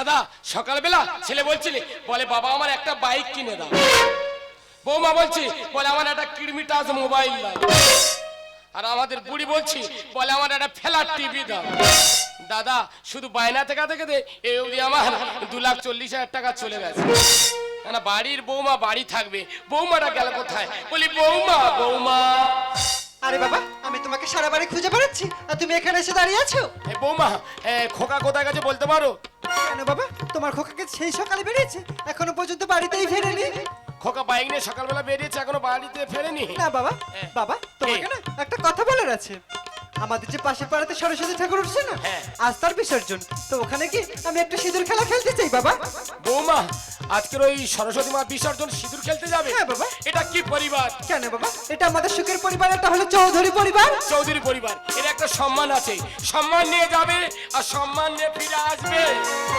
দাদা, সকালবেলা ছেলে বলছিলে, বলে, বাবা, আমার একটা বাইক কিনে দাও। বৌমা বলছি, বলে, আমার একটা কিডমি টাচ মোবাইল আর আমাদের বুড়ি বলছি, বলে, আমার একটা ফেলার টিভি দাও। দাদা, শুধু বায়না থেকে থেকে দে এই অবধি আমার দু লাখ চল্লিশ হাজার টাকা চলে গেছে। না বাড়ির বৌমা বাড়ি থাকবে, বৌমাটা গেল কোথায়? বলি, বৌমা বৌমা। আরে বাবা আমি তোমাকে সারা বাড়ি খুঁজে বেড়াচ্ছি। আর তুমি এখানে এসে দাঁড়িয়ে আছো? এ বৌমা এ, খোকা কোথায় গেছে বলতে পারো? কেন বাবা তোমার খোকাকে সেই সকালে বেরিয়েছে? এখনও পর্যন্ত বাড়িতেই ফেরেনি। খোকা বাইক নিয়ে সকালবেলা বেরিয়েছে এখনও বাড়িতে ফেরেনি। না বাবা হ্যাঁ। বাবা তোমাকে না একটা কথা বলার আছে। আমাদের যে পাশের পাড়াতে সরস্বতী ঠাকুর উঠছে না হ্যাঁ। আজ তার বিসর্জন। তো ওখানে কি আমি একটা সিঁদুর খেলা খেলতে চাই বাবা? বৌমা আজকের ওই সরস্বতী মা বিসর্জন সিঁদুর খেলতে যাবে? হ্যাঁ, বাবা। এটা কি পরিবার? কেন বাবা? এটা আমাদের সুখের পরিবার এটা হলো চৌধুরী পরিবার। চৌধুরী পরিবার এর একটা সম্মান আছে। সম্মান নিয়ে যাবে আর সম্মান নিয়ে ফিরে আসবে।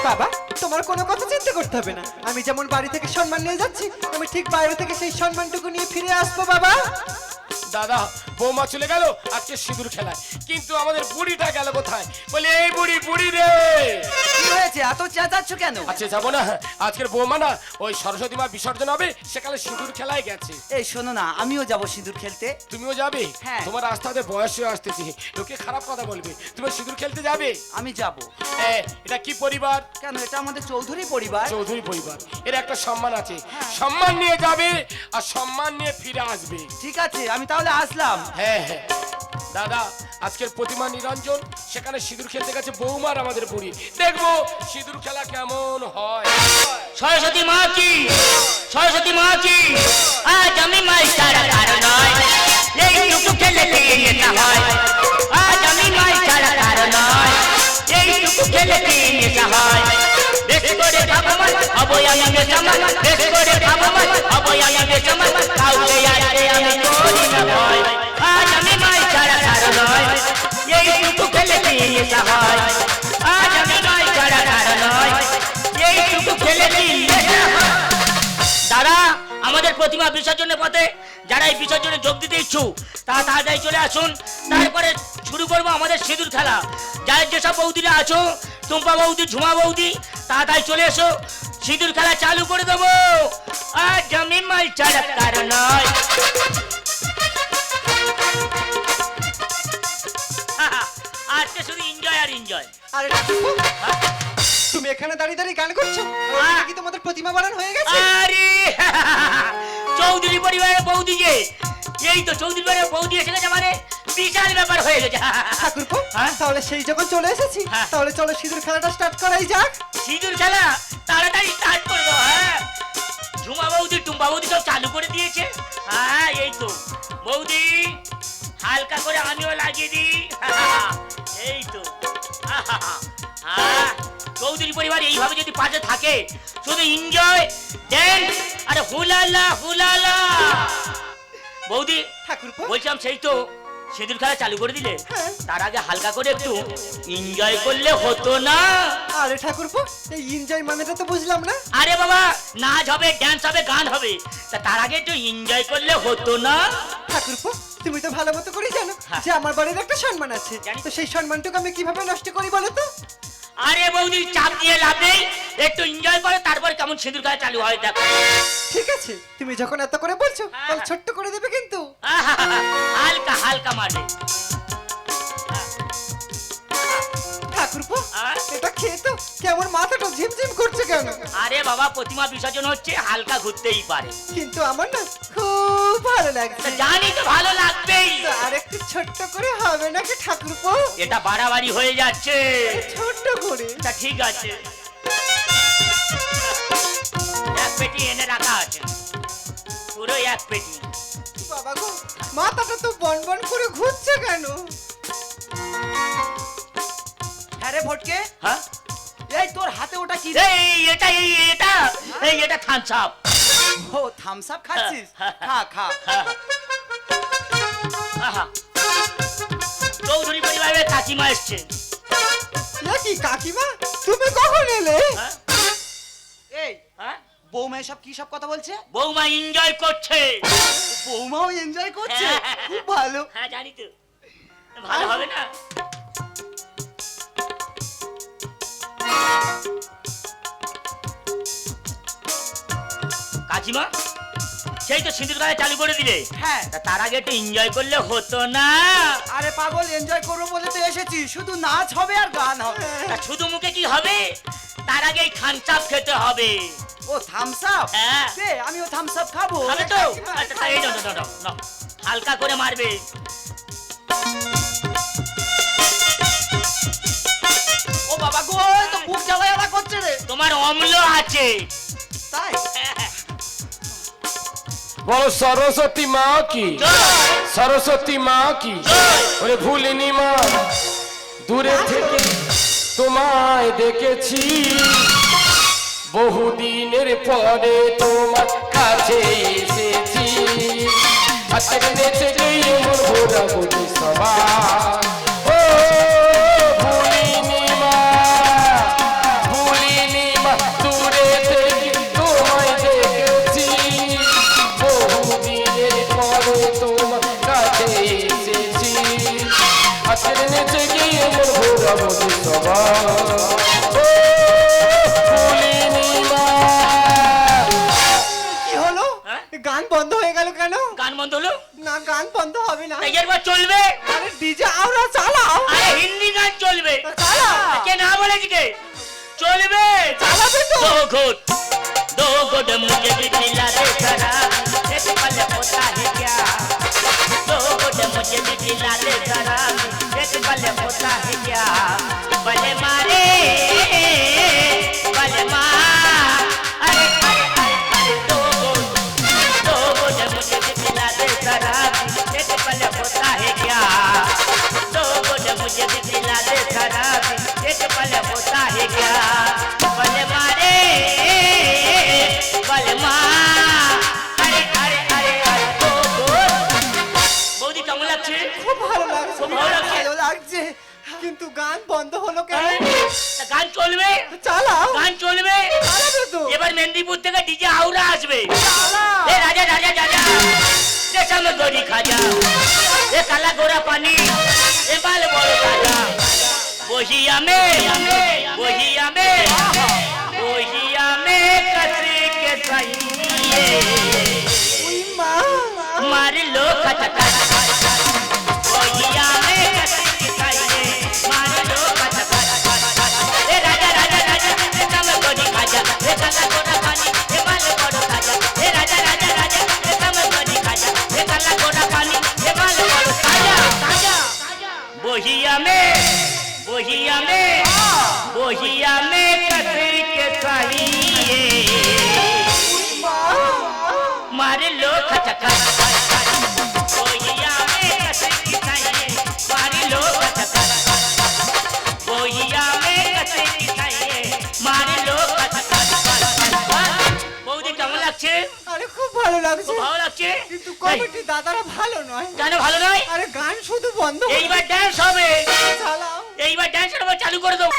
বাবা তোমার কোনো কথা চিন্তা করতে হবে না। আমি যেমন বাড়ি থেকে সম্মান নিয়ে যাচ্ছি আমি ঠিক বাইরে থেকে সেই সম্মানটুকু নিয়ে ফিরে আসব বাবা। দাদা বৌমা চলে গেল আজকে সিঁদুর খেলায়। কিন্তু আমাদের বুড়িটা গেল কোথায়? বলে এই বুড়ি বুড়ি রে! কি হয়েছে? এত চেঁচাচ্ছ কেন? আচ্ছা যাব না। আজকের বৌমা না ওই সরস্বতী মা বিসর্জন হবে সেকালে সিঁদুর খেলায় গেছে। এই শোনো না আমিও যাব সিঁদুর খেলতে। তুমিও যাবে? হ্যাঁ। তোমার রাস্তাতে বয়স হয়ে আসতেছে। লোকে খারাপ কথা বলবে। তুমি সিঁদুর খেলতে যাবে? আমি যাব। এটা কি পরিবার? কেন এটা আমাদের চৌধুরী পরিবার? চৌধুরী পরিবার। এর একটা সম্মান আছে। সম্মান নিয়ে যাবে আর সম্মান নিয়ে ফিরে আসবে। ঠিক আছে আমি তাহলে আসলাম। হ্যাঁ হ্যাঁ। দাদা, আজকের প্রতিমা নিরঞ্জন, সেখানে সিঁদুর খেলতে গেছে বৌমার আমাদের বুড়ি দেখব সিঁদুর খেলা কেমন হয়। সরস্বতী মা কি? সরস্বতী মা কি? আজ আমি ছাড়া কারও নয়। এইটুকু খেলে দিয়ে যেতে হয়। আজ আমি ছাড়া কারও নয়। এইটুকু খেলে দিয়ে যেতে হয়। বেশ করে মাছ হবই আমি বেসামাল বেশ করে মাছ হবই আমি বেসামাল কাউকে আসে আমি করি না ভয়। আজ আমাদের প্রতিমা বিসর্জনের পথে যারা এই বিসর্জনে যোগ দিতে ইচ্ছুক, তারা তাড়াতাড়ি চলে আসুন। তারপরে শুরু করব আমাদের সিঁদুর খেলা। যার যেসব বৌদিরা আছো, টুম্পা বৌদি, ঝুমা বৌদি, তাড়াতাড়ি চলে এসো। সিঁদুর খেলা চালু করে দেবো। আর জমি মাল ছাড়া কারণ নয়। আজকে শুধু এনজয় আর এনজয় আরে তুমি এখানে দাঁড়িয়ে দাঁড়িয়ে গান করছ? কি তোমাদের প্রতিমা বানান হয়ে গেছে? আরে চৌধুরী পরিবারের বৌদি যে। এই তো চৌধুরী পরিবারের বৌদি এসে গেছে মানে বিশাল ব্যাপার হয়ে গেছে। ঠাকুরপো হ্যাঁ? তাহলে সেই যখন চলে এসেছি হ্যাঁ। তাহলে চলো সিঁদুর খেলাটা স্টার্ট করাই যাক। সিঁদুর খেলা তাড়াতাড়ি স্টার্ট করে দাও হ্যাঁ? ঝুমা বৌদি টুম্পা বৌদি সব চালু করে দিয়েছে। হ্যাঁ এই তো। বৌদি হালকা করে আমিও লাগিয়ে দিই। এই তো। চৌধুরী পরিবার এইভাবে যদি পাশে থাকে শুধু এনজয় ড্যান্স আর হুলালা হুলালা। বৌদি ঠাকুরপো। বলছিলাম সেই তো খেলা চালু করে দিলে হ্যাঁ। তার আগে হালকা করে একটু এনজয় করলে হতো না। আরে ঠাকুরপো এই এনজয় মানেটা তো বুঝলাম না। আরে বাবা নাচ হবে ড্যান্স হবে গান হবে তা তার আগে একটু এনজয় করলে হতো না। ঠাকুরপো তুমি তো ভালো মতো করেই জানো হ্যাঁ। যে আমার বাড়ির একটা সম্মান আছে। তো সেই সম্মানটুকু আমি কীভাবে নষ্ট করি বলো তো? আরে বৌদি চাপ দিয়ে লাভ নেই। একটু এনজয় করো তারপর কেমন সিঁদুর খেলা চালু হয় দেখো। ঠিক আছে তুমি যখন এত করে বলছো তাহলে ছোট্ট করে দেবে কিন্তু। হালকা হালকা মারবে ঠাকুরপো এটা খেয়ে তো কেমন মাথাটা ঝিমঝিম করছে কেন? আরে বাবা প্রতিমা বিসর্জন হচ্ছে হালকা ঘুরতেই পারে। কিন্তু আমার না খুব ভালো তা লাগছে জানি তো ভালো লাগবেই। আর একটু ছোট্ট করে হবে নাকি ঠাকুরপো? এটা বাড়াবাড়ি হয়ে যাচ্ছে। ছোট্ট করে। তা ঠিক আছে। এক পেটি এনে রাখা আছে। পুরো এক পেটি। বাবা গো মাথাটা তো বন বন করে ঘুরছে কেন? হ্যাঁ রে ভটকে। হ্যাঁ? এই তোর হাতে ওটা কি? রে? এই এটা এই এটা এই এটা থামস আপ ও থামস আপ খাচ্ছিস খা খা চৌধুরী পরিবারের কাকিমা এসছে নাকি কাকিমা তুমি কখন এলে? এই হ্যাঁ? বৌমা এসব কি সব কথা বলছে বৌমা এনজয় করছে বৌমাও এনজয় করছে। খুব ভালো হ্যাঁ জানি তো ভালো হবে না কাকিমা? সেই তো সিঁদুর গায়ে চালু করে দিলে। হ্যাঁ। তা তার আগে একটু এনজয় করলে হতো না। আরে পাগল এনজয় করব বলে তো এসেছি। শুধু নাচ হবে আর গান হবে। তা শুধু মুখে কি হবে? তার আগে খান চাপ খেতে হবে। ও থামস আপ হ্যাঁ। দে আমিও থামস আপ খাব। খাবে তো? আচ্ছা এই নাও, নাও, নাও, নাও। হালকা করে মারবে। ও বাবা গো এই তো বুক জ্বালা জ্বালা করছে রে। তোমার অম্ল আছে। তাই? বলো সরস্বতী মা কি? সরস্বতী মা কি? ওরে ভুলিনি মা দূরে থেকে তোমায় দেখেছি। বহুদিনের পরে তোমার কাছে এসেছি। হাতের নেচে গিয়ে মোর ভোরা বুঝি কেন গান বন্ধ হলো না গান বন্ধ হবে না তাই এরপর চলবে আরে ডিজে আমরা চালাও আরে হিন্দি গান চলবে চালাও কে না বলেছি কে চলবে চালাবে তো दो घुट दो घुट मुझे भी पिला दे जरा एक पल होता है क्या दो घुट मुझे भी पिला दे जरा एक पल होता है क्या बले मारे घुट मुझे भी पिला दे जरा एक पल होता है क्या बल मारे बल मार अरे अरे अरे अरे दो घुट বৌদি কেমন লাগছে খুব ভালো লাগছে খুব ভালো লাগছে। ভালো লাগছে কিন্তু গান বন্ধ হলো কেন তা গান চলবে চালাও গান চলবে চালাবে তো এবার মেদিনীপুর থেকে ডিজে হাওড়া আসবে চালাও এ রাজা রাজা রাজা রেশম গড়ি খাজা এ কালা গোরা পানি नेपाल बोलो राजा बोहिया में बोहिया में बोहिया में कस के सही मार लो खचका बोहिया में कस के बोहिया में बोहिया में कसे के सही मारे लो खचका। बोहिया লাগছে? আরে খুব ভালো লাগছে। ভালো লাগছে? কিন্তু কমিটি দাদারা ভালো নয়। কেন ভালো নয়? আরে গান শুধু বন্ধ এইবার ড্যান্স হবে। এইবার ড্যান্স আবার চালু করে দেবো।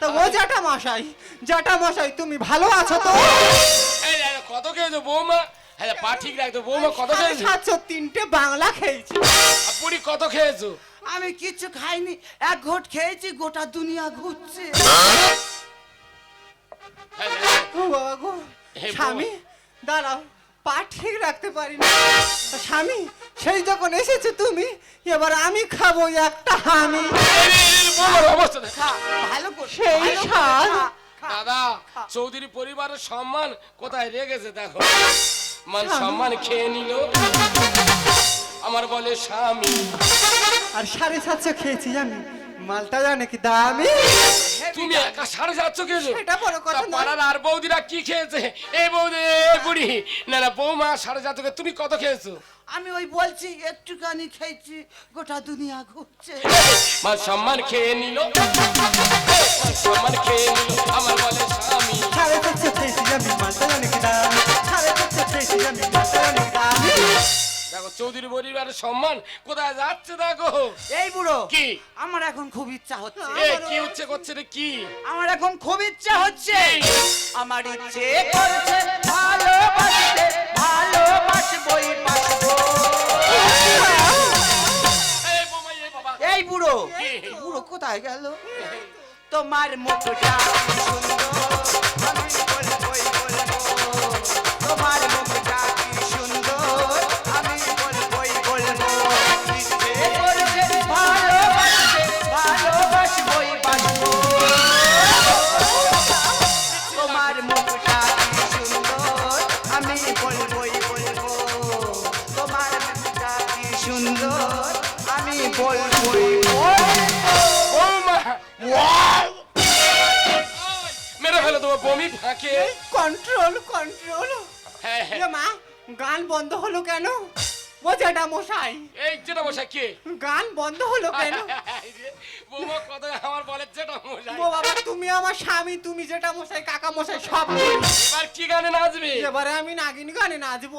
তা ও জাটা মশাই জাটা মশাই তুমি ভালো আছো তো? এই দেখ, কত খেয়েছো বৌমা? হ্যাঁ পা ঠিক রাখতো। বৌমা কত সাড়ে খেয়েছো? সাতশো তিনটে বাংলা খেয়েছি। আর বুড়ি কত খেয়েছো? আমি কিচ্ছু খাইনি এক ঘট খেয়েছি গোটা দুনিয়া ঘুরছে। হ্যাঁ, হ্যাঁ, ও বাবা গো হে স্বামী দাঁড়াও। পা ঠিক রাখতে পারি না স্বামী সেই যখন এসেছ তুমি এবার আমি খাব একটা হামি। ভালো করে সেই স্বাদ। দাদা চৌধুরী পরিবারের সম্মান কোথায় রেগেছে দেখো? মান সম্মান খেয়ে নিল। আমার বলে স্বামী। আর সাড়ে সাতশো খেয়েছি আমি মালটা জানে কি দামি? তুমি একা সাড়ে সাতশো খেয়েছো সেটা বড় কথা নয়। পাড়ার আর বৌদিরা কি খেয়েছে? এই বৌদি বুড়ি। না না বৌমা সাড়ে খেয়ে তুমি কত খেয়েছো? আমি ওই বলছি একটুখানি খেয়েছি গোটা দুনিয়া ঘুরছে। মান সম্মান খেয়ে নিল। মান সম্মান খেয়ে নিল আমার বলে স্বামী। সাড়ে সাতশো খেয়েছি আমি মালটা জানে কি দামি? সাড়ে সাতশো খেয়েছি আমি মালটা জানে কি দামি? দেখো চৌধুরী পরিবারের সম্মান কোথায় যাচ্ছে দেখো। এই বুড়ো কি? আমার এখন খুব ইচ্ছা হচ্ছে। এ কি হচ্ছে করছে রে কি? আমার এখন খুব ইচ্ছা হচ্ছে। আমার ইচ্ছে করছে ভালোবাসতে ভালোবাসবই বাসবো এই বুড়ো? বুড়ো কোথায় গেল? তোমার মুখটা সুন্দর আমি বলবই বলব। তোমার কন্ট্রোল হ্যাঁ হ্যাঁ। মা গান বন্ধ হলো কেন? ও যেটা মশাই। এই যেটা মশাই কে? গান বন্ধ হলো কেন? বৌমা কত আমার বলে যেটা মশাই। ও বাবা তুমি আমার স্বামী তুমি যেটা মশাই কাকা মশাই সব এবার কি গানে নাচবে? এবারে আমি নাগিন গানে নাচবো।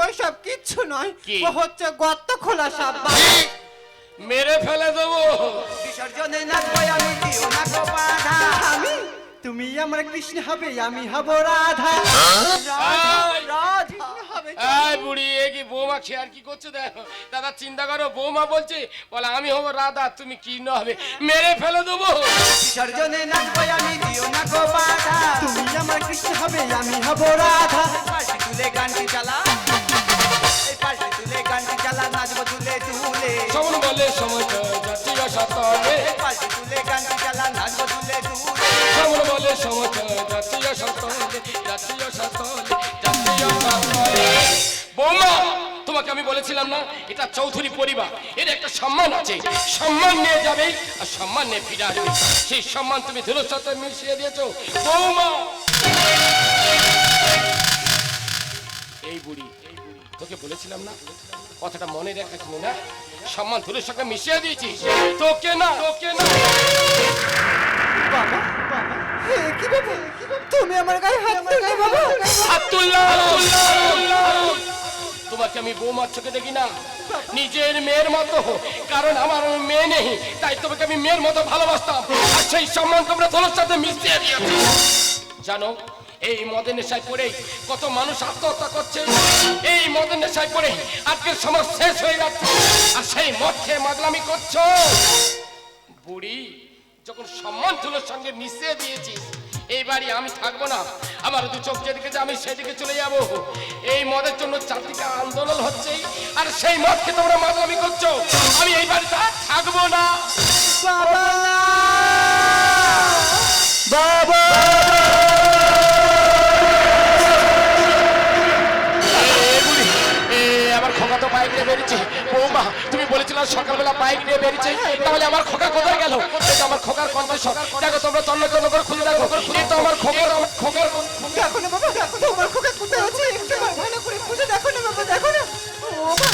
ওই সব কিচ্ছু নয়। কি? ও হচ্ছে গর্ত খোলা সাপ মেরে ফেলে দেবো। বিসর্জনে নাচবো আমি দিও না গো বাধা। আমি? তুমি আমার কৃষ্ণ হবে আমি হব রাধা। রাধা হবে এই বুড়ি এ কি বৌমা খেয়ে কি করছ দেখো? দাদা চিন্তা করো বৌমা বলছে বলে আমি হব রাধা তুমি কি না হবে মেরে ফেলে দেবো। বিসর্জনে নাচবো আমি দিও না গো বাধা। তুমি আমার কৃষ্ণ হবে আমি হব রাধা। পাল্টি তুলে গানটি চালা। এই পাল্টি তুলে গানটি চালা নাচবো তুলে তুলে সবন বলে সময় জাতীয় সতলে এই পাল্টি তুলে গানটি চালা নাচবো তুলে তুলে সবন বলে সময় জাতীয় সতলে জাতীয় সতলে জাতীয় সতলে বৌমা, তোমাকে আমি বলেছিলাম না, এটা চৌধুরী পরিবার। এর একটা সম্মান আছে। সম্মান নিয়ে যাবে আর সম্মান নিয়ে ফিরে আসবে। সেই সম্মান তুমি ধুলোর সাথে মিশিয়ে দিয়েছ। বৌমা! এই বুড়ি, তোকে বলেছিলাম না? কথাটা মনে রাখিস না। সম্মান ধুলোর সঙ্গে মিশিয়ে দিয়েছিস। তোকে না তোকে না। বাবা! তুমি আমার গায়ে হাত তুললে বাবা। আব্দুল্লাহ! তোমাকে আমি বৌমার চোখে দেখি না। নিজের মেয়ের মতো কারণ আমার মেয়ে নেই তাই তোমাকে আমি মেয়ের মতো ভালোবাসতাম। আর সেই সম্মান তোমরা তোর সাথে মিশিয়ে দিয়েছ। জানো এই মদের নেশায় পড়ে কত মানুষ আত্মহত্যা করছে। এই মদের নেশায় পড়ে আজকের সমাজ শেষ হয়ে যাচ্ছে। আর সেই মদ খেয়ে মাগলামি করছ। বুড়ি যখন সম্মান তুলোর সঙ্গে মিশিয়ে দিয়েছিস, এই বাড়ি আমি থাকব না। আমার দু চোখ যেদিকে যে আমি সেদিকে চলে যাব। এই মদের জন্য চারদিকে আন্দোলন হচ্ছে, আর সেই মদকে তোমরা মাদামি করছ। আমি এই বাড়িতে আর থাকব না। বাবা! এ তো বাইক নিয়ে বেরিয়েছি। বৌমা তুমি বলেছিল সকালবেলা বাইক নিয়ে বেরিয়েছি। তাহলে আমার খোকা কোথায় গেল? এটা আমার খোকার কন্ডিশন দেখো তোমরা তন্ন তন্ন করে খুলে দেখো। এই তো আমার খোকার খোকার দেখো না বাবা দেখো তোমার খোকা কোথায় আছে? একটু ভালো করে খুঁজে দেখো না বাবা দেখো না। ও বাবা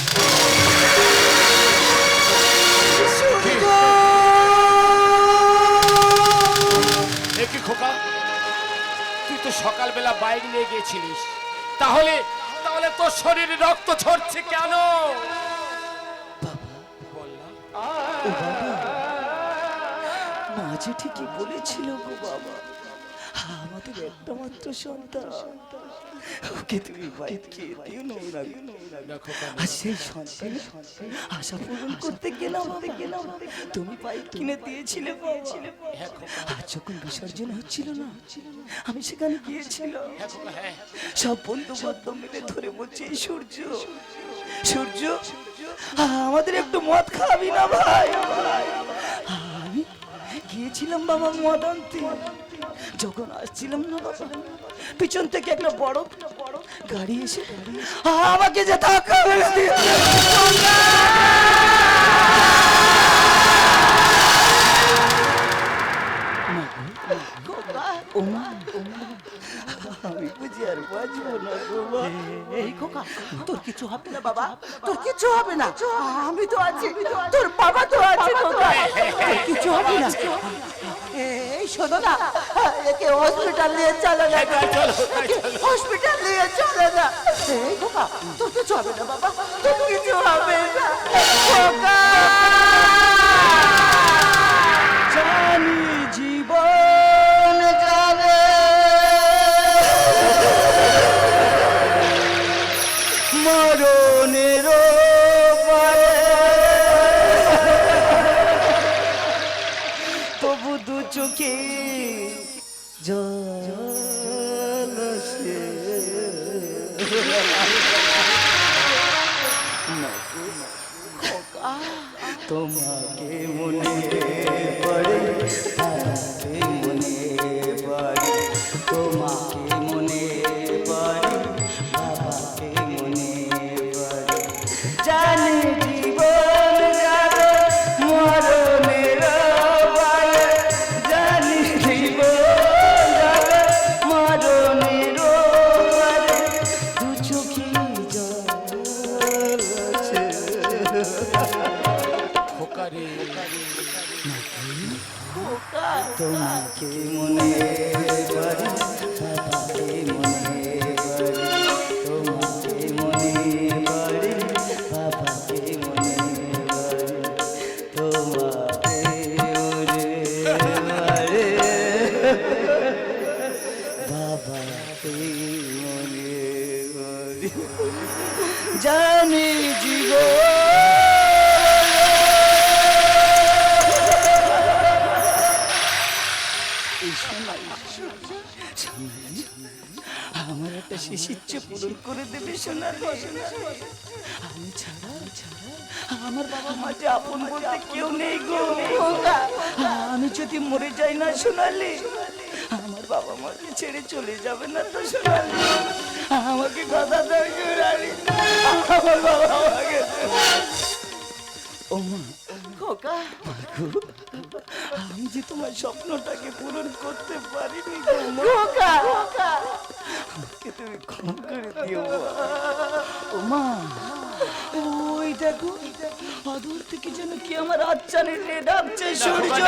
তুই তো সকালবেলা বাইক নিয়ে গিয়েছিলিস তাহলে তাহলে তোর শরীরে রক্ত ছড়ছে কেন। মাঝে ঠিকই বলেছিল গো বাবা আমাদের একটা মাত্র সন্তান ওকে তুমি বাইকে দিও না ওরা আর সেই সন্তান আশা পূরণ করতে গেলাম আমি গেলাম তুমি বাইক কিনে দিয়েছিলে। হ্যাঁ আর যখন বিসর্জন হচ্ছিল না আমি সেখানে গিয়েছিলাম হ্যাঁ হ্যাঁ। সব বন্ধু বান্ধব মিলে ধরে বলছে "এই সূর্য সূর্য। আমাদের একটু মদ খাবি না ভাই। আমি গিয়েছিলাম বাবা মদন্তি যখন আসছিলাম না বাবা, পিছন থেকে একটা বড় বড় গাড়ি এসে আমাকে যে দিয়েছে। আর শোনো না একে হসপিটাল নিয়ে চলো হসপিটাল নিয়ে চলো না খোকা তোর কিছু হবে না। বাবা তোর কিছু হবে না। খোকা তোমাকে মনে পড়ে আপন বলতে কেউ নেই গো। আমি যদি মরে যাই না সোনালি আমার বাবা মাকে ছেড়ে চলে যাবে না তো সোনালি? আমাকে কথা দাও সোনালি। আমার বাবা আমাকে ও মা খোকা। আমি যে তোমার স্বপ্নটাকে পূরণ করতে পারিনি খোকা। আমাকে তুমি ক্ষমা করে দিও ও মা ওই দেখো অদূর থেকে যেন কি আমার আচ্ছানে ডাকছে সূর্য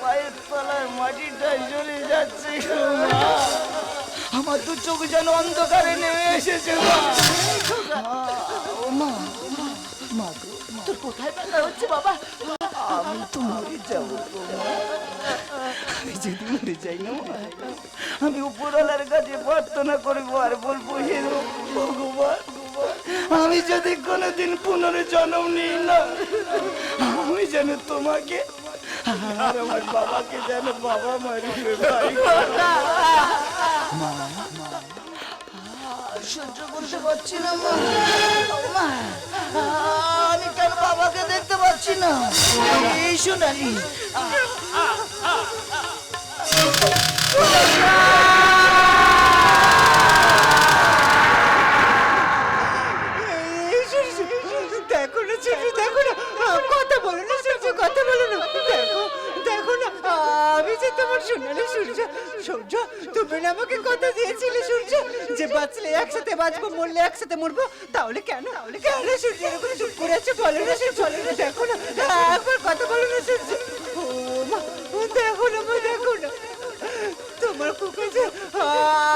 পায়ের তলার মাটিটা সরে যাচ্ছে। আমার দু চোখ যেন অন্ধকারে নেমে এসেছে মা মা। তোর কোথায় ব্যথা হচ্ছে বাবা আমি তো মরে যাব। আমি যদি মরে যাই না আমি উপরওয়ালার কাছে প্রার্থনা করব আর বলব হে ভগবান আমি যদি কোনোদিন পুনর্জন্ম নিই না আমি যেন তোমাকে আর আমার বাবাকে যেন বাবা মারি ভাই সহ্য করতে পারছি না মা। আমি কেন বাবাকে দেখতে পাচ্ছি না? এই সোনালি। বাঁচবো মরলে একসাথে মরবো? তাহলে কেন? তাহলে কেন? সূর্য এরকম চুপ করে আছে বলো না সূর্য বলো না দেখো না। একবার কথা বলো না সূর্য ও মা দেখো না মা দেখো না। তোমার কুকুর যে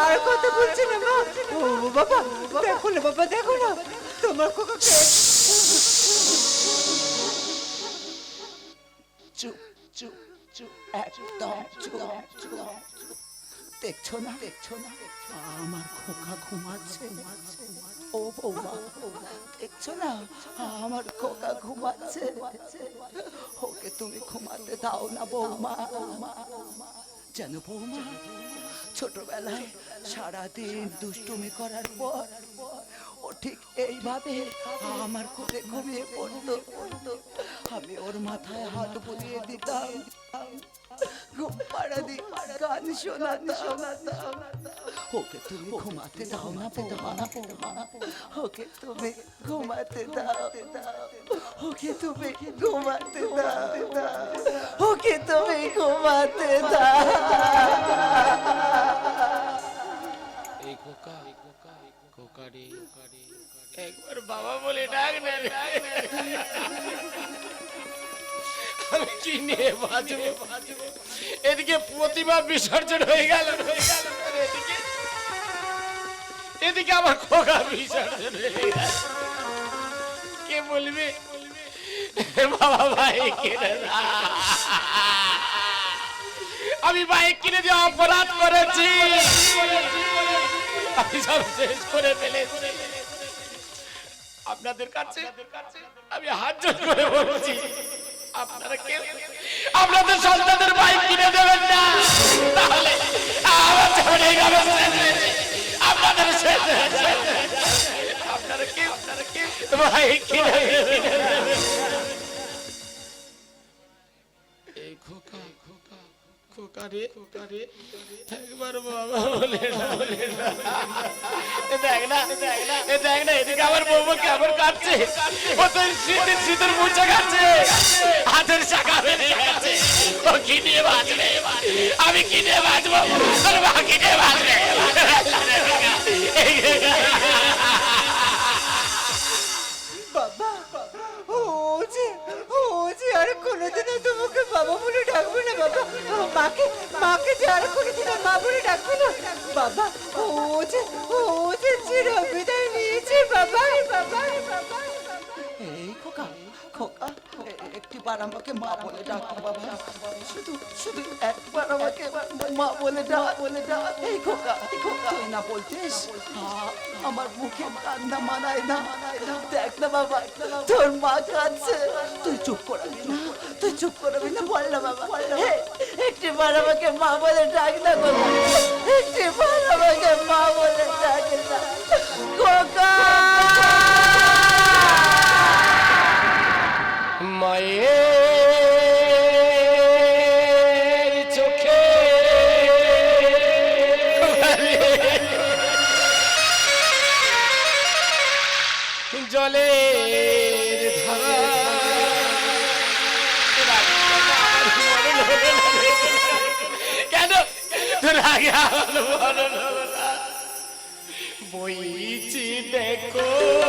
আর কথা বলছে না মা। ও বাবা দেখো না বাবা দেখো না। তোমার কুকুরকে চুপ চুপ চুপ একদম চুপ চুপ। দেখছ না? দেখছ না? আমার খোকা ঘুমাচ্ছে। ও বৌমা, দেখছ না? আমার খোকা ঘুমাচ্ছে। ওকে তুমি ঘুমাতে দাও না বৌমা। যেন বৌমা, ছোটবেলায় সারাদিন দুষ্টুমি করার পর ঠিক এইভাবে আমার কোলে ঘুমিয়ে পড়তো আমি ওর মাথায় হাত বুলিয়ে দিতাম। ঘুম পাড়া দি গান শোনাতাম। ওকে তুমি ঘুমাতে দাও না বৌমা ওকে তুমি ঘুমাতে দাও। ওকে তুমি ঘুমাতে দাও। ওকে তুমি ঘুমাতে দাও। এই খোকা খোকা রে একবার বাবা বলে ডাক না আমি কি নিয়ে বাঁচবো? এদিকে প্রতিমা বিসর্জন হয়ে গেল হয়ে গেল। এদিকে আমার খোকা বিসর্জন হয়ে গেল। কে বলবে? বাবা ভাই আমি বাইক কিনে দিয়ে অপরাধ করেছি। আমি সব শেষ করে ফেলেছি। আপনাদের কাছে আমি হাত জোর করে বলছি আপনারা কেউ আপনাদের সন্তানদের বাইক কিনে দেবেন না তাহলে আমার জীবন এইভাবে। আপনাদের শেষ। আপনারা কেউ আপনারা কেউ বাইক কিনে এই খোকা খোকা এদিকে আমার বৌমা কেমন কাটছে ও তো শীতের শীতের মুচা খাচ্ছে। হাতের শাখা বেড়ে গেছে। ও কি বাঁচবে? আমি কি নিয়ে বাঁচবো? তোর মা বাঁচবে? কোনোদিনও তোমাকে বাবা বলে ডাকবে না, বাবা। মাকে মাকে যে আর কোনোদিনও মা বলে ডাকবে না। বাবা, ও যে ও যে চির বিদায় নিয়েছে বাবা বাবা বাবা। এই খোকা খোকা। এ- একটিবার আমাকে মা বলে ডাকো বাবা। শুধু শুধু একবার আমাকে মা বলে ডাক। বলে ডাক। এই খোকা এই খোকা। তুই না বলছিস আ- আমার মুখে কান্না মানায় না। দেখ না বাবা তোর মা কাঁদছে। তুই চুপ করাবি না। তুই চুপ করাবি না। বল না বাবা। হে, একটিবার আমাকে মা বলে ডাক না বাবা একটিবার আমাকে মা বলে ডাক না। খোকা! মায়ের চোখে। ধারা। কেন? বইছি দেখো।